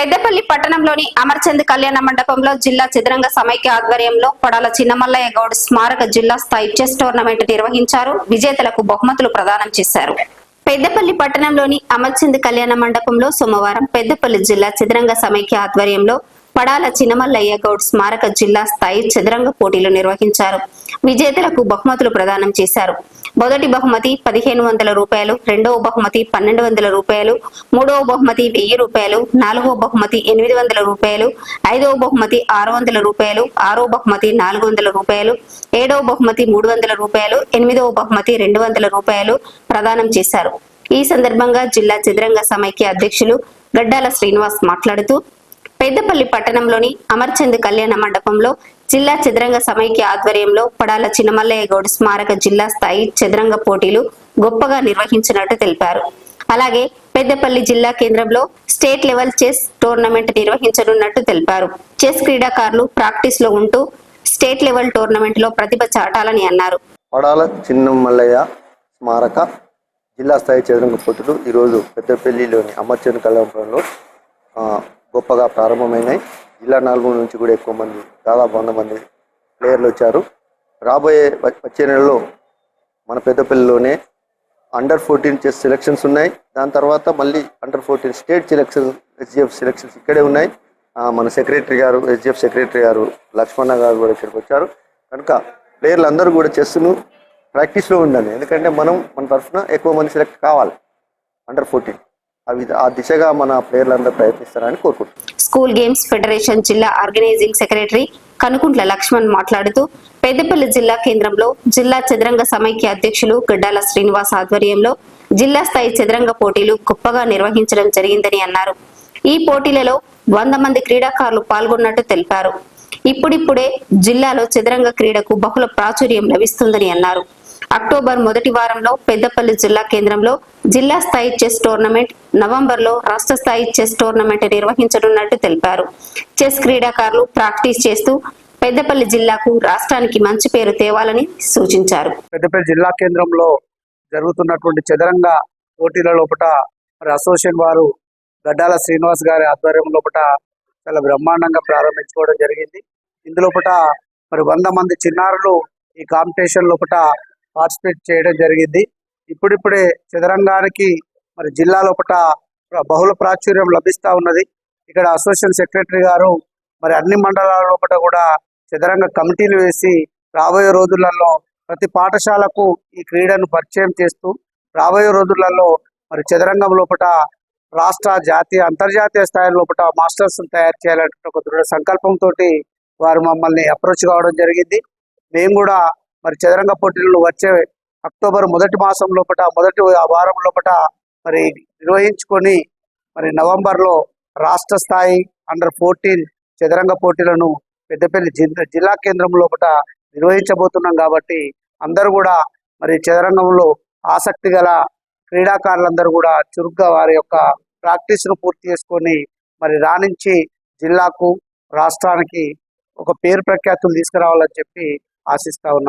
పెద్దపల్లి పట్టణంలోని అమర్చంద్ కళ్యాణ మండపంలో జిల్లా చదరంగ సమైక్య ఆధ్వర్యంలో పడాల చిన్నమల్లయ్య గౌడ్ స్మారక జిల్లా స్థాయి చెస్ టోర్నమెంట్ నిర్వహించారు. విజేతలకు బహుమతులు ప్రదానం చేశారు. పెద్దపల్లి పట్టణంలోని అమర్చంద్ కళ్యాణ మండపంలో సోమవారం పెద్దపల్లి జిల్లా చదరంగ సమైక్య ఆధ్వర్యంలో పడాల చిన్నమల్లయ్య గౌడ్ స్మారక జిల్లా స్థాయి చదరంగ పోటీలు నిర్వహించారు. విజేతలకు బహుమతులు ప్రదానం చేశారు. మొదటి బహుమతి పదిహేను వందల రూపాయలు రెండవ బహుమతి పన్నెండు వందల రూపాయలు మూడవ బహుమతి వెయ్యి రూపాయలు నాలుగవ బహుమతి ఎనిమిది వందల రూపాయలు ఐదవ బహుమతి ఆరు వందల రూపాయలు ఆరో బహుమతి నాలుగు వందల రూపాయలు ఏడవ బహుమతి మూడు వందల రూపాయలు ఎనిమిదవ బహుమతి రెండు వందల రూపాయలు ప్రదానం చేశారు. ఈ సందర్భంగా జిల్లా చదరంగ సమైక్య అధ్యక్షులు గడ్డాల శ్రీనివాస్ మాట్లాడుతూ పెద్దపల్లి పట్టణంలోని అమర్చంద్ కళ్యాణ మండపంలో జిల్లా చదరంగ సమైక్య ఆధ్వర్యంలో పడాల చిన్నమల్లయ్య గౌడ్ స్మారక జిల్లా స్థాయి చదరంగ పోటీలు గొప్పగా నిర్వహించినట్టు తెలిపారు. అలాగే పెద్దపల్లి జిల్లా కేంద్రంలో స్టేట్ లెవెల్ చెస్ టోర్నమెంట్ నిర్వహించనున్నట్టు తెలిపారు. చెస్ క్రీడాకారులు ప్రాక్టీస్లో ఉంటూ స్టేట్ లెవెల్ టోర్నమెంట్లో ప్రతిభ చాటాలని అన్నారు. పడాల చిన్నమల్లయ్య స్మారక జిల్లా స్థాయి చదరంగ పోటీలు ఈరోజు పెద్దపల్లిలోని అమర్చంద్ కళ్యాణపురంలో గొప్పగా ప్రారంభమైనాయి. జిల్లా నలుగురు నుంచి కూడా ఎక్కువ మంది దాదాపు వంద మంది ప్లేయర్లు వచ్చారు. రాబోయే వచ్చే నెలలో మన పెద్దపల్లిలోనే అండర్ ఫోర్టీన్ చెస్ సెలక్షన్స్ ఉన్నాయి. దాని తర్వాత మళ్ళీ under fourteen state selection SGF selections ఇక్కడే ఉన్నాయి. మన సెక్రటరీ గారు ఎస్జిఎఫ్ సెక్రటరీ గారు లక్ష్మణ గారు కూడా ఇక్కడికి వచ్చారు. కనుక ప్లేయర్లు అందరూ కూడా చెస్ను ప్రాక్టీస్లో ఉండాలి ఎందుకంటే మనం మన తరఫున ఎక్కువ మంది సెలెక్ట్ కావాలి. అండర్ ఫోర్టీన్ అవి ఆ దిశగా మన ప్లేయర్లు అందరూ ప్రయత్నిస్తారని కోరుకుంటున్నాను స్కూల్ గేమ్స్ ఫెడరేషన్ జిల్లా ఆర్గనైజింగ్ సెక్రటరీ కనుకుంట్ల లక్ష్మణ్ మాట్లాడుతూ పెద్దపల్లి జిల్లా కేంద్రంలో జిల్లా చదరంగ సమైక్య అధ్యక్షులు గడ్డాల శ్రీనివాస్ ఆధ్వర్యంలో జిల్లా స్థాయి చదరంగ పోటీలు గొప్పగా నిర్వహించడం జరిగిందని అన్నారు. ఈ పోటీలలో వంద మంది క్రీడాకారులు పాల్గొన్నట్టు తెలిపారు. ఇప్పుడిప్పుడే జిల్లాలో చదరంగ క్రీడకు బహుళ ప్రాచుర్యం లభిస్తుందని అన్నారు. అక్టోబర్ మొదటి వారంలో పెద్దపల్లి జిల్లా కేంద్రంలో జిల్లా స్థాయి చెస్ టోర్నమెంట్ నవంబర్లో రాష్ట్ర స్థాయి చెస్ టోర్నమెంట్ నిర్వహించనున్నట్టు తెలిపారు. చెస్ క్రీడాకారులు ప్రాక్టీస్ చేస్తూ పెద్దపల్లి జిల్లాకు రాష్ట్రానికి మంచి పేరు తేవాలని సూచించారు. పెద్దపల్లి జిల్లా కేంద్రంలో జరుగుతున్నటువంటి చదరంగ పోటీల లోపల మరి అసోసియేషన్ వారు గడ్డాల శ్రీనివాస్ గారి ఆధ్వర్యం లోపల చాలా బ్రహ్మాండంగా ప్రారంభించుకోవడం జరిగింది. ఇందులోపట మరి వంద మంది చిన్నారులు ఈ కాంపిటీషన్ లోపల పార్టిసిపేట్ చేయడం జరిగింది. ఇప్పుడిప్పుడే చదరంగానికి మరి జిల్లా లోపల బహుళ ప్రాచుర్యం లభిస్తూ ఉన్నది. ఇక్కడ అసోసియేషన్ సెక్రటరీ గారు మరి అన్ని మండలాల లోపల కూడా చదరంగ కమిటీలు వేసి రాబోయే రోజులలో ప్రతి పాఠశాలకు ఈ క్రీడను పరిచయం చేస్తూ రాబోయే రోజులలో మరి చదరంగం లోపల రాష్ట్ర జాతీయ అంతర్జాతీయ స్థాయి లోపల మాస్టర్స్ తయారు చేయాలంటే ఒక దృఢ సంకల్పంతో వారు మమ్మల్ని అప్రోచ్ కావడం జరిగింది. మేము కూడా మరి చదరంగ పోటీలు వచ్చే అక్టోబర్ మొదటి మాసం లోపల మొదటి వారం లోపల మరి నిర్వహించుకొని మరి నవంబర్లో రాష్ట్ర స్థాయి అండర్ ఫోర్టీన్ చదరంగ పోటీలను పెద్దపల్లి జిల్లా జిల్లా కేంద్రం లోపల నిర్వహించబోతున్నాం కాబట్టి అందరూ కూడా మరి చదరంగంలో ఆసక్తి గల క్రీడాకారులందరూ కూడా చురుగ్గా వారి యొక్క ప్రాక్టీస్ను పూర్తి చేసుకొని మరి రాణించి జిల్లాకు రాష్ట్రానికి ఒక పేరు ప్రఖ్యాతులు తీసుకురావాలని చెప్పి ఆశిస్తా ఉన్నాం.